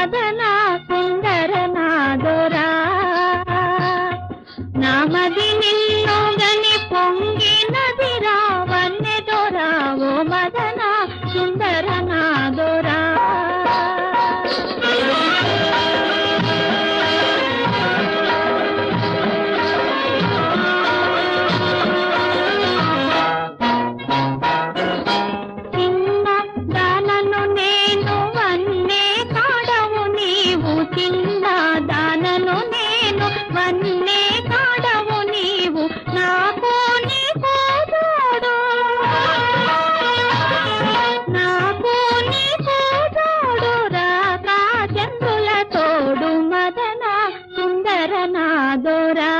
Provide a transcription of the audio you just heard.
కదనా సుందర నాదొరా నామది నిన్నోగని పొంగి da da